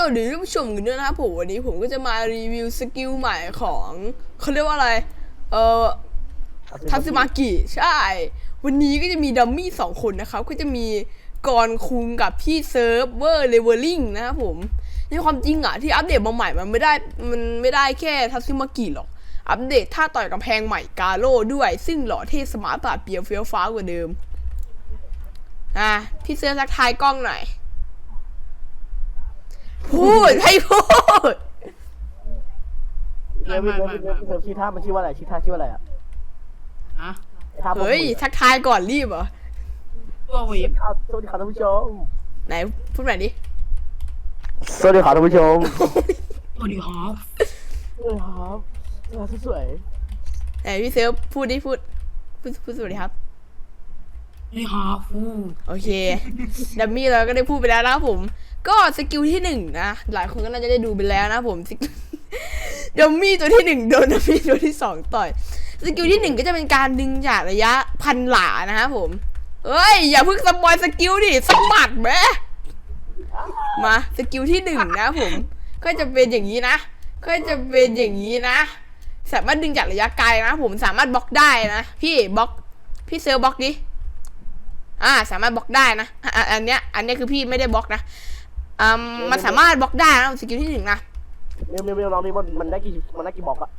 สวัสดีท่านผู้ชมกันด้วยนะครับผมวันนี้ผมก็จะมารีวิวสกิลใหม่ของเขาเรียกว่าอะไร เอ่อทัตสึมากิใช่ วันนี้ก็จะมีดัมมี่สองคนนะครับ ก็จะมีกรคุงกับพี่เซิร์ฟเวอร์เลเวลลิ่งนะครับผมในความจริงอะที่อัปเดตมาใหม่มันไม่ได้มันไม่ได้แค่ทัตสึมากิหรอก อัปเดตท่าต่อยกำแพงใหม่กาโร่ด้วย ซึ่งหล่อเท่สมาร์ทปราดเปรียวเฟี้ยวฟ้าวกว่าเดิมอะพี่เซิร์ฟทักทายกล้องหน่อย พูดให้พูด เดี๋ยวพี่เดี๋ยวพี่เดี๋ยวพี่เดี๋ยวชื่อท่ามันชื่อว่าอะไรชื่อท่าชื่อว่าอะไรอะฮะท่าเฮ้ย ทักทายก่อนรีบเหรอ ตัวเวฟครับสวัสดีครับท่านผู้ชมไหนพูดใหม่ดิสวัสดีครับท่านผู้ชมตัวดีฮอฟสวัสดีครับเออสวยไหนพี่เซิร์ฟพูดดิพูดพูดพูดสวัสดีครับ ดีฮอฟฟูโอเคดัมมี่เราก็ได้พูดไปแล้วนะครับผม ก็สกิลที่หนึ่งนะหลายคนก็น่าจะได้ดูไปแล้วนะผมดัมมี่ตัวที่หนึ่งโดนดัมมี่ตัวที่สองต่อยสกิลที่หนึ่งก็จะเป็นการดึงจากระยะพันหลานะครับผมเอ้ยอย่าเพิ่งสปอยสกิลดิสมัดแหมมาสกิลที่หนึ่งนะผม ก็จะเป็นอย่างนี้นะ ก็จะเป็นอย่างนี้นะ สามารถดึงจากระยะไกลนะผมสามารถบล็อกได้นะ พี่บล็อก พี่เซลบล็อกดิ อ่าสามารถบล็อกได้นะอะอะอันเนี้ยอันเนี้ยคือพี่ไม่ได้บล็อกนะอ่ามันสามารถบล็อกได้นะสกิลที่หนึ่งนะๆเมียวเมียวเมียวลองดิมันมันได้กี่มันได้กี่บล็อกอะ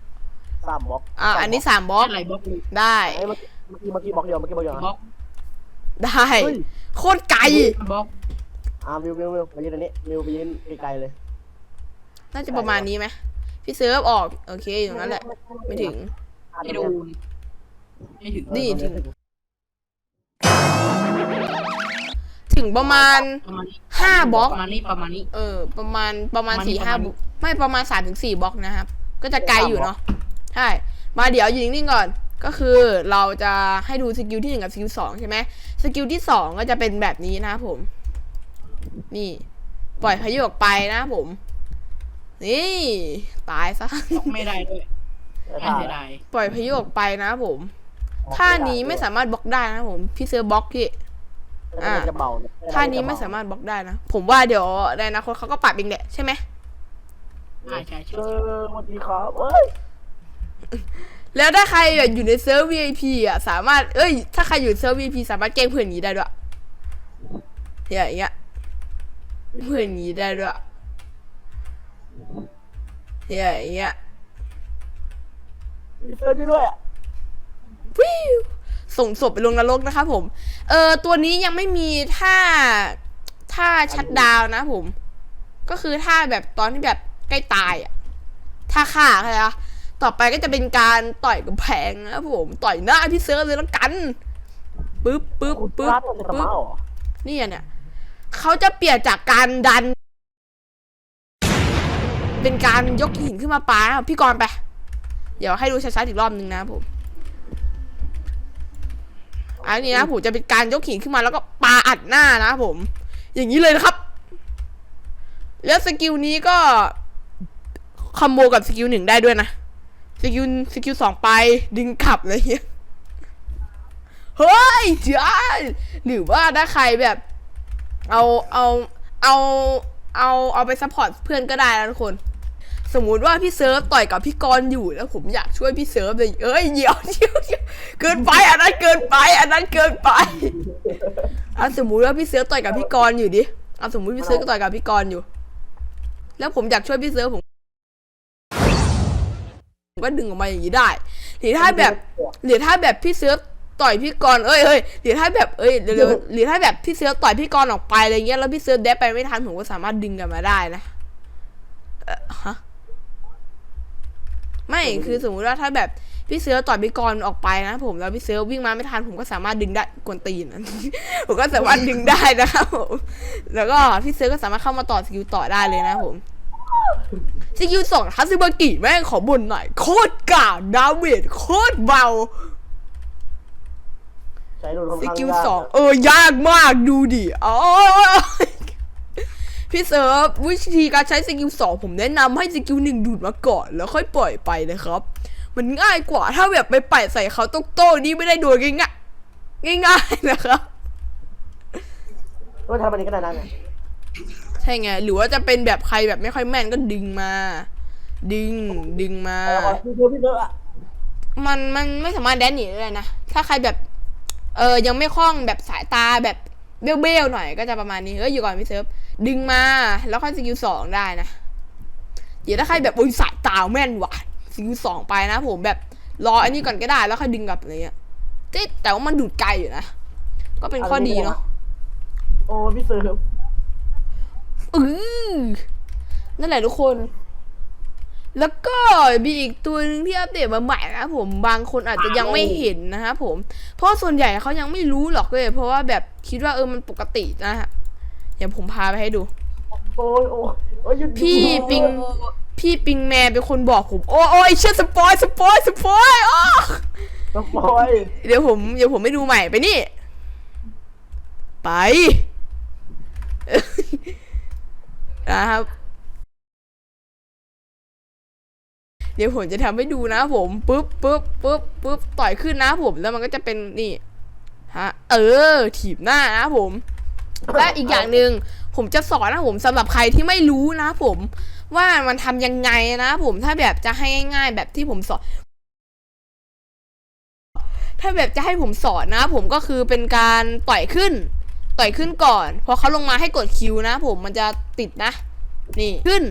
สามบล็อกอ่าอันนี้สามบล็อกอะไรบล็อกเลยได้ไอ้เมื่อกี้เมื่อกี้เมื่อกี้บล็อกเดียวเมื่อกี้บล็อกเดียวบล็อนะกได้เฮ้ย โคตรไกลบล็อกอ่าเมียวเมียวเมียวมายืนตรงนี้เมียวไปยืนไกลๆเลยน่าจะประมาณนี้ไหมพี่เซิร์ฟออกโอเคอยู่ตรงนั้นแหละไม่ถึงไม่โดนไม่ถึงนี่ถึง ประมาณประมาณนี้ห้าบล็อก ประมาณนี้ประมาณนี้ เออ ประมาณประมาณประมาณสี่นี้ห้าประมาณนี้ไม่ประมาณสามถึงสี่บล็อกนะครับ ก็จะไกลอยู่เนาะใช่มาเดี๋ยวอยู่นิ่งๆก่อน ก็คือเราจะให้ดูสกิลที่หนึ่งกับสกิลสองใช่ไหมสกิลที่สองก็จะเป็นแบบนี้นะครับผม นี่ ปล่อยพายุออกไปนะครับผม นี่ ตายซะบล็อกไม่ได้ด้วยแต่ไม่ท่าเสียดายปล่อยพายุออกไปนะครับผม ท่านี้ไม่สามารถบล็อกได้นะครับผม พี่เซอร์บล็อกพี่ อ่าจะเบาเนี่ยท่านี้ไม่สามารถบล็อกได้นะ ผมว่าเดี๋ยวในอนาคตเขาก็ปรับเองแหละใช่ไหมใช่ใช่ใช่เออสวัสดีครับเอ้ยแล้วถ้าใครแบบอยู่ในเซิร์ฟ VIP อะสามารถ เอ้ย ถ้าใครอยู่ในเซิร์ฟ VIP สามารถแกล้งเพื่อนอย่างนี้ได้ด้วยเนี่ยอย่างเงี้ย เพื่อนอย่างนี้ได้ด้วยเนี่ยอย่างเงี้ย มีเสื้อด้วยอะ วิว ส่งศพไปลงนรกนะครับผม เออตัวนี้ยังไม่มีท่าท่าชัดดาวน์นะผม ก็คือท่าแบบตอนที่แบบใกล้ตายอะท่าฆ่าใช่ไหมต่อไปก็จะเป็นการต่อยกำแพงนะครับผม ต่อยหน้าพี่เซิร์ฟเลยแล้วกันปึ๊บปึ๊บคุณปึ๊บพลาดเป็นตะปึ๊บเมาเหรอนี่เนี่ยเขาจะเปลี่ยนจากการดัน เป็นการยกหินขึ้นมาปานะครับพี่กรณ์ไป เดี๋ยวให้ดูชัดๆอีกรอบนึงนะครับผม อันนี้นะผมจะเป็นการยกหินขึ้นมาแล้วก็ปาอัดหน้านะครับผม อย่างนี้เลยนะครับ แล้วสกิลนี้ก็คอมโบกับสกิลหนึ่งได้ด้วยนะสกิลสกิลสองไปดึงกลับอะไรเงี้ยเฮ้ยเจ้าหรือว่าถ้าใครแบบ เอาเอาเอาเอาเอาไปซัพพอร์ตเพื่อนก็ได้นะทุกคน สมมุติว่าพี่เซิร์ฟต่อยกับพี่กรณ์อยู่แล้วผมอยากช่วยพี่เซิร์ฟเลยเอ้ยเดี๋ยวเดี๋ยวเดี๋ยวเกินไปอันนั้นเกินไป อันเกินไปอะสมมุติว่าพี่เซิร์ฟต่อยกับพี่กรณ์อยู่ดิอะสมมุติพี่เซิร์ฟก็ต่อยกับพี่กรณ์อยู่ แล้วผมอยากช่วยพี่เซิร์ฟผมผมก็ดึงออกมาอย่างนี้ได้หรือถ้าแบบหรือถ้าแบบพี่เซิร์ฟต่อยพี่กรณ์เอ้ยเอ้ยหรือถ้าแบบเอ้ยเร็วๆหรือถ้าแบบพี่เซิร์ฟต่อยพี่กรณ์ออกไปอะไรเงี้ยแล้วพี่เซิร์ฟแดบไปไม่ทันผมก็สามารถดึงกลันมาได้นะเอ่อฮะไม่คือสมมุติว่าถ้าแบบ พี่เสือต่อยพี่กร์ออกไปนะผมแล้วพี่เสือวิ่งมาไม่ทันผมก็สามารถดึงได้กวนตีนผมก็สามารถดึงได้นะครับผมแล้วก็พี่เสือก็สามารถเข้ามาต่อสกิลต่อได้เลยนะผมสกิลสองทัซึบากิแม่งขอบนหน่อย โคตรกาดาเมจโคตรเบาสกิลสองเออยากมากดูดิอ๋อพี่เซิร์ฟวิธีการใช้สกิลสองผมแนะนำให้สกิลหนึ่งดูดมาก่อน แล้วค่อยปล่อยไปนะครับ มันง่ายกว่าถ้าแบบไปไปใส่เขาโต๊ะโต้นี่ไม่ได้โดนง่ายๆง่ายๆนะครับว่าทำอันนี้ก็ได้นะเนี่ยใช่ช่ไง หรือว่าจะเป็นแบบใครแบบไม่ค่อยแม่นก็ดึงมา ดึงดึงมาแต่ก่อนพี่เธอพี่เธออะมันมันไม่สามารถแดนหนีได้เลยนะ ถ้าใครแบบ เออยังไม่คล่องแบบสายตาแบบเบี้ยวๆหน่อยก็จะประมาณนี้เอ้ยอยู่ก่อนพี่เซิร์ฟดึงมา แล้วค่อยสกิลสองได้นะเดี๋ยวถ้าใครแบบโอ้ยสายตาแม่นว่ะ สกิลสองไปนะผมแบบรออันนี้ก่อนก็ได้แล้วค่อยดึงกลับอะไรเงี้ยแต่แต่ว่ามันดูดไกลอยู่นะ ก็เป็นข้อดีเนาะโอ้พี่เซิร์ฟอือนั่นแหละทุกคน แล้วก็มีอีกตัวหนึงที่อัปเดตมาใหม่นะครับผมบางคนอาจจะยังไม่เห็นนะครับผม เพราะส่วนใหญ่เขายังไม่รู้หรอกเลย เพราะว่าแบบคิดว่าเออมันปกตินะฮะเดี๋ยวผมพาไปให้ดู โอ้ยโอ้ ยโอ้ยหยุดพี่ปิง พี่ปิงแมนเป็นคนบอกผม โอ้โอ้ยเชื่อสปอยสปอยสปอยอ๋อสปอยเดี๋ยวผมเดี๋ยวผมไม่ดูใหม่ไปนี่ ไป นะครับ เดี๋ยวผมจะทำให้ดูนะผมปุ๊บปุ๊บปุ๊บปุ๊บต่อยขึ้นนะผมแล้วมันก็จะเป็นนี่ฮะเออถีบหน้านะผม และอีกอย่างหนึ่ง ผมจะสอนนะผมสำหรับใครที่ไม่รู้นะผมว่ามันทำยังไงนะผมถ้าแบบจะให้ง่าย ๆ แบบที่ผมสอน ถ้าแบบจะให้ผมสอนนะ ผมก็คือเป็นการต่อยขึ้น ต่อยขึ้นก่อน พอเขาลงมาให้กดคิวนะ ผมมันจะติดนะ นี่ขึ้น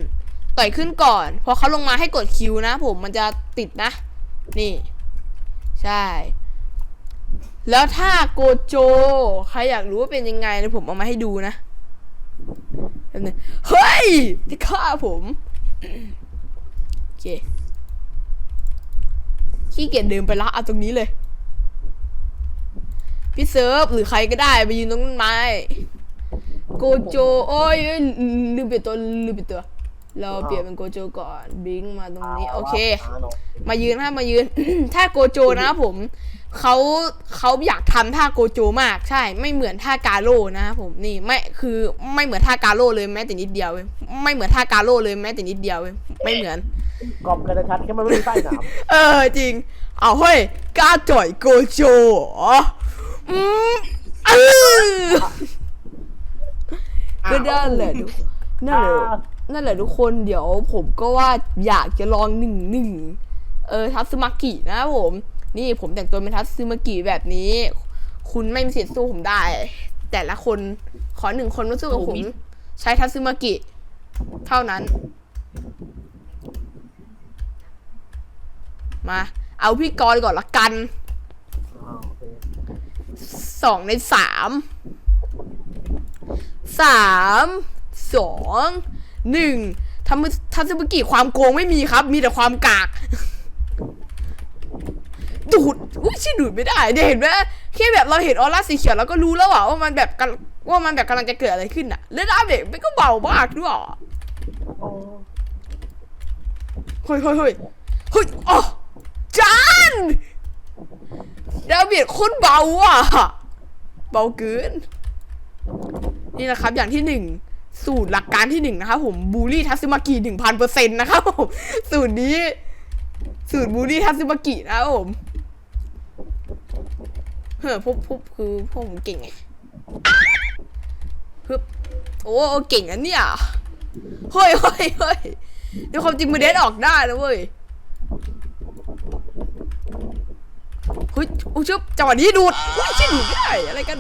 ต่อยขึ้นก่อน พอเขาลงมาให้กดคิวนะ ผมมันจะติดนะ นี่ ใช่แล้วถ้าโกโจ ใครอยากรู้ว่าเป็นยังไงเดี๋ยวผมเอามาให้ดูนะ แป๊บนึงเฮ้ย จะฆ่าผมโอเคขี้เกียจเดินไปละเอาตรงนี้เลย พี่เซิร์ฟหรือใครก็ได้ไปยืนตรงต้นไม้โกโจโอ้ยเอ้ยลืมเปลี่ยนตัวลืมเปลี่ยนตัว เราเปลี่ยนเป็นโกโจก่อนบิงมาตรงนี้ โอเค มายืนถ้ามายืน ถ้าโกโจนะครับผม เขาเขาอยากทำท่าโกโจมากใช่ ไม่เหมือนท่ากาโร่นะครับผมนี่ไม่คือไม่เหมือนท่ากาโร่เลยแม้แต่นิดเดียวเว้ยไม่เหมือนท่ากาโร่เลยแม้แต่นิดเดียวเว้ยไม่เหมือนกรอบกันชัดแค่มันไม่มีไส้หนามเออจริง เอาเฮ้ยกล้าจ่อยโกโจเหรออืมเออก็นั่นแหละทุกนั่นแหละนั่นแหละทุกคนเดี๋ยวผมก็ว่าอยากจะลองหนึ่งหนึ่งเออทัตสึมากินะครับผม นี่ผมแต่งตัวเป็นทัตสึมากิแบบนี้ คุณไม่มีสิทธิ์สู้ผมได้ แต่ละคนขอหนึ่งคนมาสู้กับผม ใช้ทัตสึมากิ เท่านั้น มา เอาพี่กรณ์ก่อนละกันอ่าโอเคสองในสามสามสองหนึ่งทำทัศนกิความโกงไม่มีครับ มีแต่ความกาก ดูดอุ้ยชื่อดูดไม่ได้เนี่ยเห็นไหมแค่แบบเราเห็นออร่าสีเขียวเราก็รู้แล้วอะว่ามันแบบกำลังว่ามันแบบกำลังจะเกิดอะไรขึ้นอะแล้วดาเมจมันก็เบามากด้วยอะโอ้เฮ้ยเฮ้ยเฮ้ยเฮ้ยอ๋อจานดาเมจโคตรเบาอะเบาเกินนี่นะครับ อย่างที่หนึ่งสูตรหลักการที่หนึ่งนะครับผมบูลลี่ทัซึมากิหนึ่งพันเปอร์เซ็นต์นะครับผมสูตรนี้สูตรบูลลี่ทัซึมากินะครับผม เฮ้อพวกพวกคือพวกผมเก่งไงฮึบโอ้เก่งอันเนี่ยเฮ้ยเฮ้ยเฮ้ยเดี๋ยวความจริงมือเดนออกได้นะเว้ยเฮ้ยอุ้ยชึบจังหวะนี้ดูดอุ้ยชิดูดไม่ได้อะไรกัน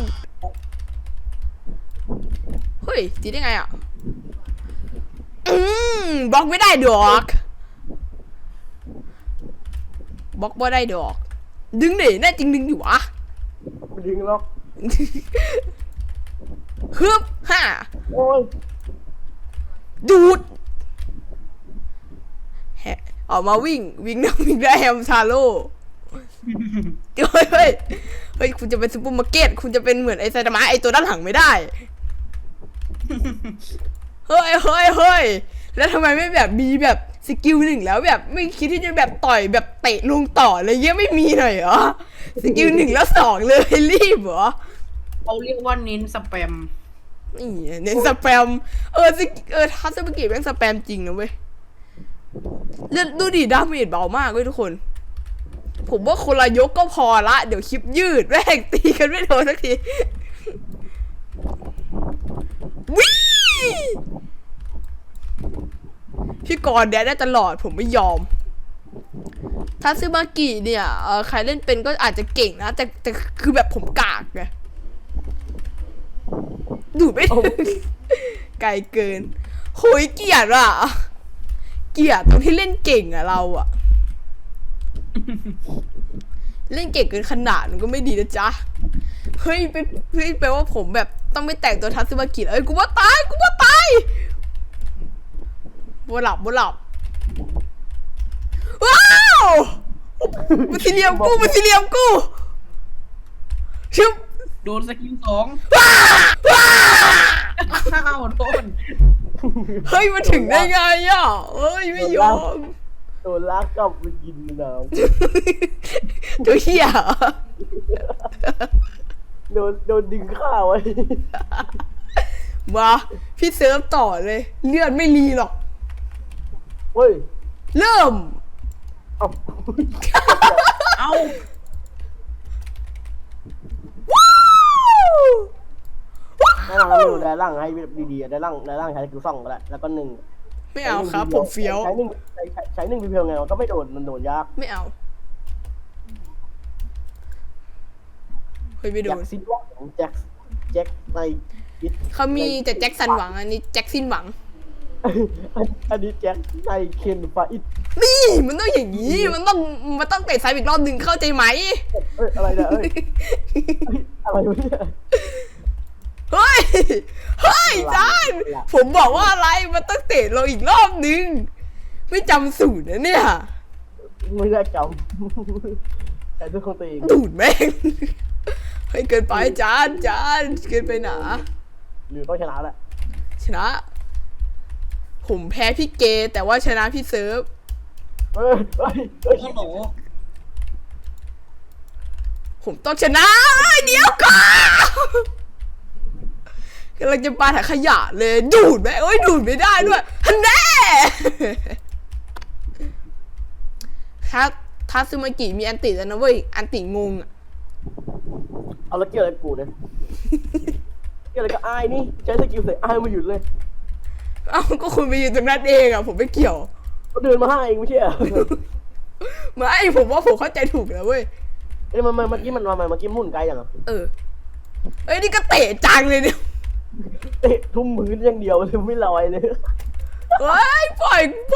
เฮ้ยตีได้ไงอะอืมบล็อกไม่ได้ดอกบล็อกไม่ได้ดอก ดึงดิแน่จริงดึงอยู่วะ ไม่ดึงหรอก ฮึบฮ่าโอ้ยดูดแฮะออกมาวิ่ง วิ่งน้ำวิ่งได้แฮมซาโร่เฮ้ยเฮ้ยเฮ้ย คุณจะเป็นซูเปอร์มาร์เก็ต คุณจะเป็นเหมือนไอ้ไซตามะไอ้ตัวด้านหลังไม่ได้ เฮ้ยเฮ้ยเฮ้ยแล้วทำไมไม่แบบมีแบบ สกิลหนึ่งแล้วแบบไม่คิดที่จะแบบต่อยแบบเตะลงต่ออะไรเงี้ยไม่มีหน่อยเหรอสกิลหนึ่งแล้วสองเลยรีบเหรอเขาเรียกว่าเน้นสแปมนี่เน้นสแปมเออสกเออทัศนกิจแม่งสแปมจริงนะเว้ยเลือดดูดิดาเมจเบามากเว้ยทุกคน ผมว่าคนละยกก็พอละ เดี๋ยวคลิปยืดแม่งตีกันไม่โดนสักทีวิ พี่กรณ์แดดได้ตลอดผมไม่ยอมทัซึมากิเนี่ยเออใครเล่นเป็นก็อาจจะเก่งนะ แต่แต่คือแบบผมกากไงดูดไม่ถึงไกลเกินโหยเกลียดอะ เกลียดตรงที่เล่นเก่งอะเราอะเล่นเก่งเกินขนาดมันก็ไม่ดีนะจ๊ะ เฮ้ยไปเฮ้ยแปลว่าผมแบบต้องไม่แต่งตัวทัซึมากิเอ้ยกูว่าตายกูว่าตาย บัวหลับบัวหลับว้าวมันสี่เหลี่ยมกูมันสี่เหลี่ยมกูชิบโดนสกิลสองว้าว้าอ้าวโดนเฮ้ยมันถึงได้ไงอะเอ้ยไม่ยอมโดนลากกลับไปกินน้ตัวเหี้ยเหรอำโดนโดนดึงข้าวไว้มาพี่เซิร์ฟต่อเลย เลือดไม่รีหรอก เฮ้ยเริ่ม เอ้าเอ้าว้าวได้ร่างแล้วได้ร่างให้ดีๆได้ร่างได้ร่างใช้สกิลสองก็ได้แล้วก็หนึ่งไม่เอาครับ ผมเฟี้ยว ใช้หนึ่งใช้ใช้ใช้หนึ่งเพียวๆไงมันก็ไม่โดนมันโดนยากไม่เอา เฮ้ยไม่โดแจ็คนซิดว่าของแจ็คแจ็คในคิดเขามีแต่แจ็คสันหวังอันนี้แจ็คสินหวัง อันนี้แจ็คในเคนฟาอิดนี่มันต้องอย่างนี้มันต้องมันต้องเตะซ้ายอีกรอบหนึ่งเข้าใจไหมเอ้ยอะไรเนี่ยเอ้ยเอ้ยอะไรวะเนี่ยเฮ้ยเฮ้ยจานผมบอกว่าอะไรมันต้องเตะเราอีกรอบหนึ่งไม่จำสูตรนะเนี่ยไม่ได้จำแต่ทุกคนตัวเองดูดแม่งเฮ้ยเกินไปจานจานเกินไปหนาหรือต้องชนะแหละชนะ ผมแพ้พี่เกแต่ว่าชนะพี่เซิร์ฟเฮ้ยเฮ้ยเฮ้ยฮัลโหลผมต้องชนะเอ้ยเดี๋ยวก่อนกำลังจะปาถังขยะเลย ดูดไหมเอ้ยดูดไม่ได้ด้วยฮันแน่ทัสทัซึมากิมีอันติแล้วนะเว้ย อันติงงอะเอาแล้วเกี่ยวอะไรกับกูเนี่ยเกี่ยวอะไรกับไอ้ายนี่ ใช้สกิลใส่ไอ้ายมาหยุดเลย เอ้าก็คุณไปอยู่ตรงนั้นเองอะผมไม่เกี่ยวเขาเดินมาให้เองไม่ใช่เหรอไม่ผมว่าผมเข้าใจถูกแล้วเว้ยเอ้ยมันมันเมื่อกี้มันมาเมื่อกี้หมุนไกลอย่างอะเออเอ้ยนี่ก็เตะจังเลยเนี่ยเตะทุ่มพื้นอย่างเดียวเลยไม่ลอยเลยเฮ้ยปล่อยไป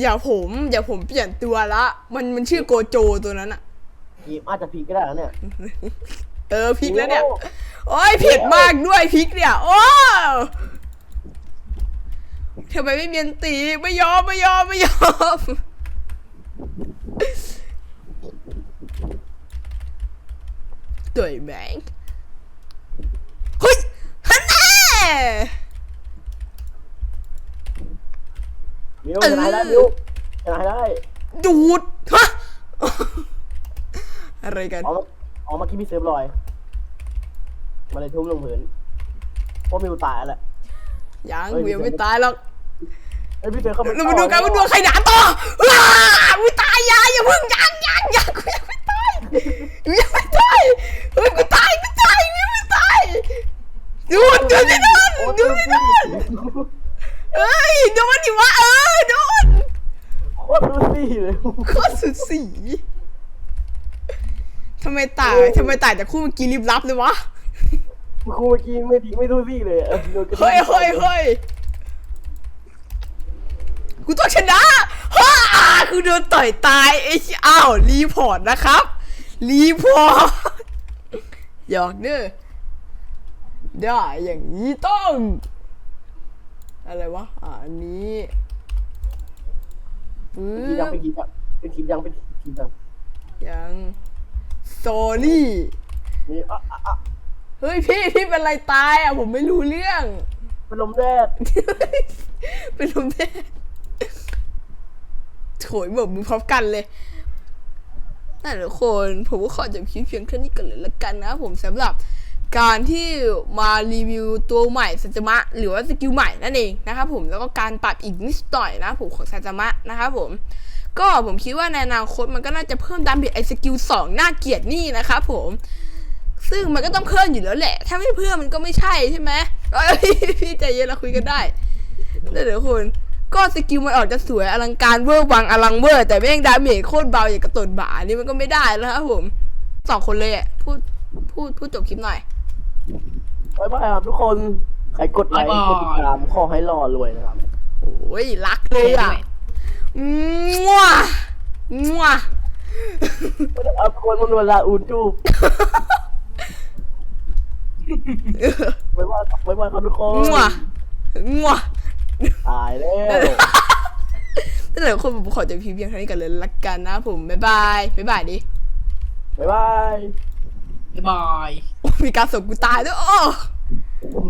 อย่าผมอย่าผมเปลี่ยนตัวละ มันมันชื่อโกโจตัวนั้นอะ กีมอาจจะพีกก็ได้นะเนี่ย เออพริกแล้วเนี่ย โอ้ ยเผ็ดมากด้วยพริกเนี่ยโอ้ทำไมไม่เมียนตีไม่ยอมไม่ยอมไม่ยอมตัวแมงเฮ้ยฮันแน่มิวชนะได้มิวชนะได้ดูดฮะอะไรกันอ๋ออ๋อเมื่อกี้พี่เซฟลอย มาเลยทุ่มลงพื้นเพราะมิวตายแล้วแหละ ยังเฮ้ยเวียไม่ตายหรอกเอ้ยพี่เซฟเข้าไปเรามาดูกันว่าดวงใครหนาต่อว้าวิตายยาอย่าเพิ่งยังยังยังกูยังไม่ตายกูยังไม่ตายเฮ้ยกูตายกูตายกูยังไม่ตายดูดดูดิโดนโอ้ดูดูดิสิโดนเอ้ยโดนดิวะเออโดนโคตรดูสิเลยโคตรสุดสีทำไมตายทำไมตายจากคู่เมื่อกี้รีบรับเลยวะ ครูเมื่อกี้ไม่ดีไม่ดูสิเลยเออโดนกระทืบเฮ้ยเฮ้ยเฮ้ยกูต้องชนะฮ่ากูโดนต่อยตายไอ้ชิอ้าวรีพอร์ตนะครับ รีพอร์ตหยอกเด้อได้อย่างนี้ต้อง อะไรวะอ่าอันนี้ปึ๊คิดยังบ เป็นคิดยังเป็นคิดยังเป็นคิดยังยังโซลี่นี่อะอะอะ เฮ้ยพี่พี่เป็นอะไรตายอะผมไม่รู้เรื่อง เป็นลมแดดเป็นลมแดดโถยบอกมือพร้อมกันเลยนั่นแหละทุกคนผมก็ขอจบคลิปเพียงแค่นี้กันเลยละกันนะผมสำหรับการที่มารีวิวตัวใหม่สัจมะ หรือว่าสกิลใหม่นั่นเองนะครับผมแล้วก็การปรับอีกนิดหน่อยนะผมของสัจมะนะครับผม ก็ผมคิดว่าในอนาคตมันก็น่าจะเพิ่มดาเมจไอสกิลสองน่าเกลียดนี่นะครับผม ซึ่งมันก็ต้องเพิ่มอยู่แล้วแหละ ถ้าไม่เพิ่มมันก็ไม่ใช่ใช่ไหมเอ้ยพี่ใจเย็นเราคุยกันได้เดี๋ยวคุณก็สกิลมันออกจะสวยอลังการเวอร์วังอลังเวอร์ แต่แม่งดาเมจโคตรเบาอย่างกระตุนบ่านี่มันก็ไม่ได้แล้วครับผมสองคนเลยอะพูดพูดพูดจบคลิปหน่อยบ๊ายบายครับทุกคนใครกดไลค์กดติดตามขอให้รอรวยนะครับโอ้ยรักเลยอะงัวงัวไม่ได้เอาคนมันเวลาอูจูบ บ๊ายบายครับบ๊ายบายครับทุกคนงัวงัวตายแล้วนั่นแหละคนผมขอจบคลิปเพียงเท่านี้กันเลยละกันนะผมบ๊ายบายบ๊ายบายดิบ๊ายบายบ๊ายบายโอ้มีการส่งกูตายด้วยโอ้ผม